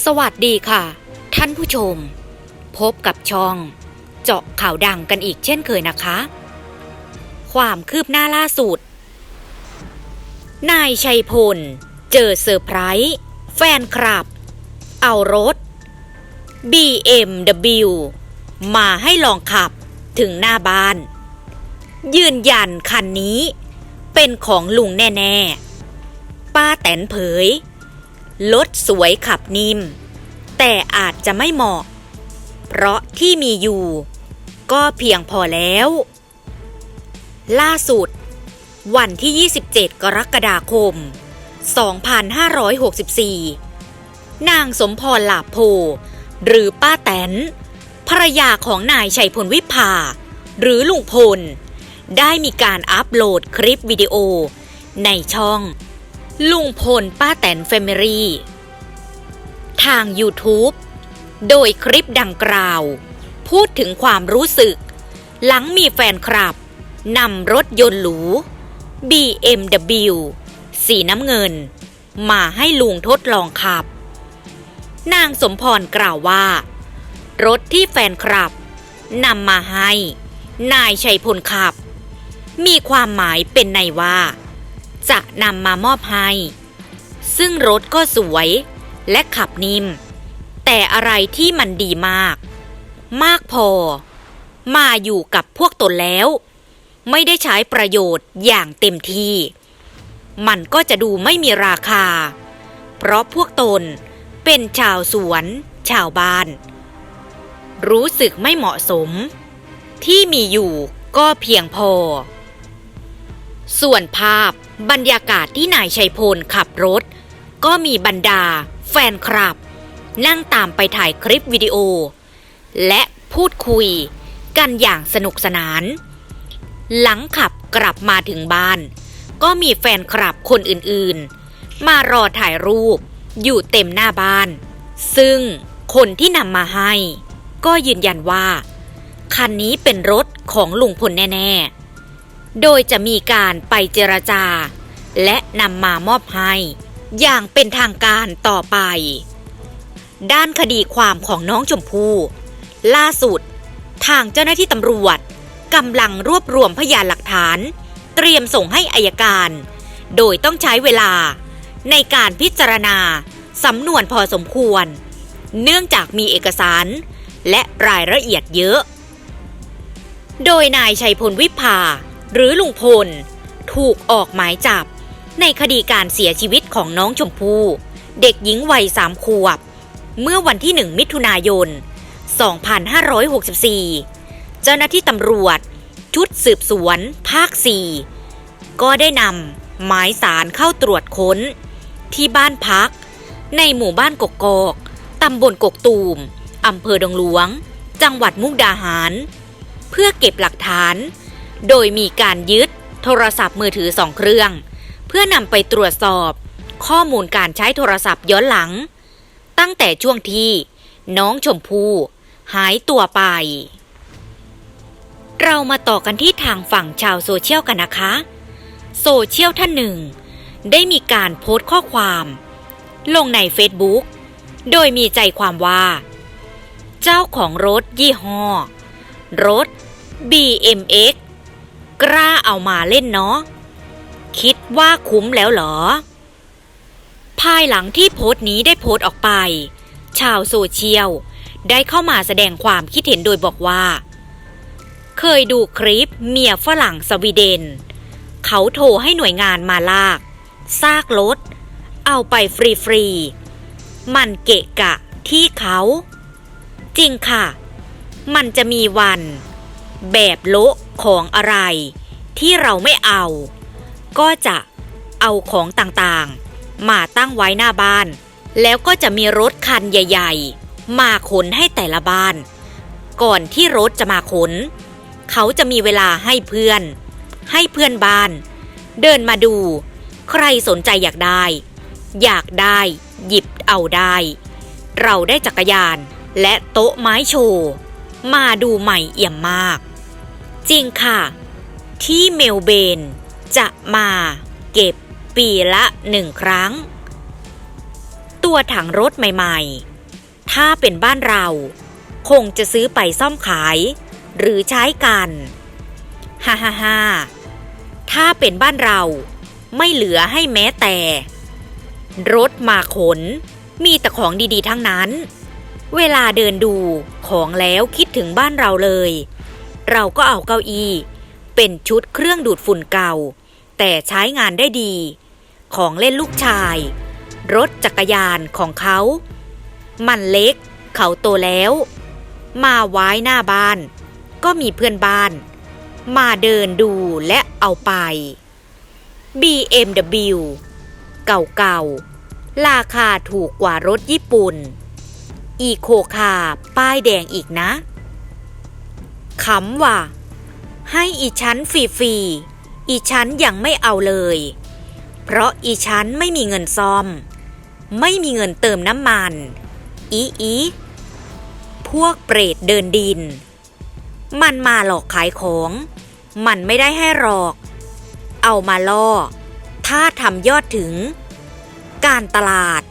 สวัสดีค่ะ ท่านผู้ชม พบกับช่อง เจาะข่าวดังกันอีกเช่นเคยนะคะ ความคืบหน้าล่าสุด นายชัยพล เจอเซอร์ไพรส์แฟนคลับ เอารถ BMW มาให้ลองขับถึงหน้าบ้าน ยืนยันคันนี้ เป็นของลุงแน่ ๆ ป้าแตนเผย รถสวยขับนิ่ม แต่อาจจะไม่เหมาะ เพราะที่มีอยู่ ก็เพียงพอแล้ว ล่าสุด วันที่ 27 กรกฎาคม 2564 นางสมพรหลาโพ หรือป้าแตนภรรยาของนายชัยพลวิภา หรือลุงพล ได้มีการอัปโหลดคลิปวิดีโอ ในช่อง ลุงพลป้าแตนแฟมิลี่ ทาง YouTube โดยคลิปดังกล่าว พูดถึงความรู้สึก หลังมีแฟนคลับนำรถยนต์หรู BMW สีน้ำเงิน มาให้ลุงทดลองขับ นางสมพรกล่าวว่า รถที่แฟนคลับนำมาให้ นายชัยพลขับ มีความหมายเป็นในว่า จะนำมามอบให้ ซึ่งรถก็สวยและขับนิ่ม แต่อะไรที่มันดีมาก มากพอ มาอยู่กับพวกตนแล้ว ไม่ได้ใช้ประโยชน์อย่างเต็มที่ มันก็จะดูไม่มีราคา เพราะพวกตนเป็นชาวสวน ชาวบ้าน รู้สึกไม่เหมาะสม ที่มีอยู่ก็เพียงพอ ส่วนภาพบรรยากาศที่นายชัยพลขับรถ ก็มีบรรดา แฟนคลับ นั่งตามไปถ่ายคลิปวิดีโอ และพูดคุยกันอย่างสนุกสนาน หลังขับกลับมาถึงบ้าน ก็มีแฟนคลับคนอื่นๆ มารอถ่ายรูปอยู่เต็มหน้าบ้าน ซึ่งคนที่นำมาให้ ก็ยืนยันว่า คันนี้เป็นรถของลุงพลแน่ ๆ โดยจะมีการไปเจรจา และนำมามอบให้ อย่างเป็นทางการต่อไป ด้านคดีความของน้องชมพู่ล่าสุด ทางเจ้าหน้าที่ตำรวจกำลังรวบรวมพยานหลักฐาน เตรียมส่งให้อายการ โดยต้องใช้เวลาในการพิจารณาสำนวนพอสมควร เนื่องจากมีเอกสาร และรายละเอียดเยอะ โดยนายชัยพลวิภา หรือลุงพล ถูกออกหมายจับ ในคดีการเสียชีวิตของน้องชมพู่เด็กหญิงวัยสามขวบ เมื่อวันที่หนึ่งมิถุนายน 2564 เจ้าหน้าที่ตำรวจ ชุดสืบสวน ภาค 4 ก็ได้นำหมายสารเข้าตรวจค้น ที่บ้านพัก ในหมู่บ้านกกอกตำบลกกตูมอำเภอดงหลวง จังหวัดมุกดาหาร เพื่อเก็บหลักฐาน โดยมีการยึดโทรศัพท์มือถือสองเครื่อง เพื่อนำไปตรวจสอบ ข้อมูลการใช้โทรศัพท์ย้อนหลัง ตั้งแต่ช่วงที่น้องชมพู่หายตัวไป เรามาต่อกันที่ทางฝั่งชาวโซเชียลกันนะคะ โซเชียลท่านหนึ่ง ได้มีการโพสต์ข้อความ ลงใน Facebook โดยมีใจความว่า เจ้าของรถยี่ห้อ รถ BMX กล้าเอามาเล่นเนาะ คิดว่าคุ้มแล้วเหรอ ภายหลังที่โพสต์นี้ได้โพสต์ออกไป ชาวโซเชียลได้เข้ามาแสดงความคิดเห็นโดยบอกว่า เคยดูคลิปเมียฝรั่งสวีเดน เขาโทรให้หน่วยงานมาลาก ซากรถ เอาไปฟรีๆ มันเกะกะที่เขา จริงค่ะ มันจะมีวัน แบบโละของอะไร ที่เราไม่เอา ก็จะเอาของต่างๆ มาตั้งไว้หน้าบ้าน แล้วก็จะมีรถคันใหญ่ ๆ มาขนให้แต่ละบ้าน ก่อนที่รถจะมาขน เขาจะมีเวลาให้เพื่อน ให้เพื่อนบ้าน เดินมาดู ใครสนใจอยากได้ อยากได้หยิบเอาได้ เราได้จักรยานและโต๊ะไม้โชว์ มาดูใหม่เอี่ยมมาก จริงค่ะ ที่เมลเบนจะมาเก็บปีละหนึ่งครั้งตัวตัวถังรถใหม่ๆ ถ้าเป็นบ้านเรา คงจะซื้อไปซ่อมขาย หรือใช้กันฮ่าฮ่าฮ่าถ้าเป็นบ้านเราไม่เหลือให้แม้แต่ รถมาขน มีแต่ของดีๆทั้งนั้น เวลาเดินดูของแล้วคิดถึงบ้านเราเลย เราก็เอาเก้าอี้ เป็นชุดเครื่องดูดฝุ่นเก่า แต่ใช้งานได้ดี ของเล่นลูกชาย รถจักรยานของเขา มันเล็ก เขาโตแล้ว มาไว้หน้าบ้าน ก็มีเพื่อนบ้าน มาเดินดูและเอาไป BMW เก่าๆ ราคาถูกกว่ารถญี่ปุ่น อีโคคาป้ายแดงอีกนะ ขำว่ะ ให้อีชั้นฟรีๆ อีชั้นยังไม่เอาเลย เพราะอีชั้นไม่มีเงินซ่อม ไม่มีเงินเติมน้ำมัน อีอีพวกเปรตเดินดิน มันมาหลอกขายของ มันไม่ได้ให้หรอก เอามาล่อ ถ้าทำยอดถึง การตลาด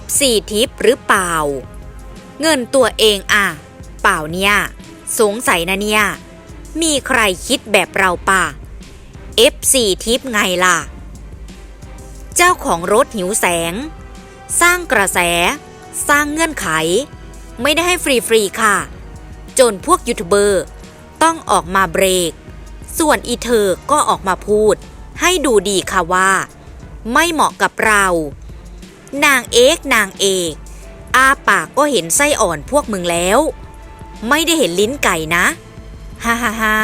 FC ทิปหรือเปล่า เงินตัวเองอะ เปล่าเนี่ย สงสัยนะเนี่ย มีใครคิดแบบเราป่ะ FC ทิปไงล่ะ เจ้าของรถหิวแสง สร้างกระแส สร้างเงื่อนไข ไม่ได้ให้ฟรีๆค่ะ จนพวกยูทูบเบอร์ต้องออกมาเบรก ส่วนอีเธอก็ออกมาพูด ให้ดูดีค่ะว่า ไม่เหมาะกับเรา นางเอกนางเอกอาปากก็เห็นไส้อ่อนพวกมึงแล้ว ไม่ได้เห็นลิ้นไก่นะ ฮ่าฮ่าฮ่า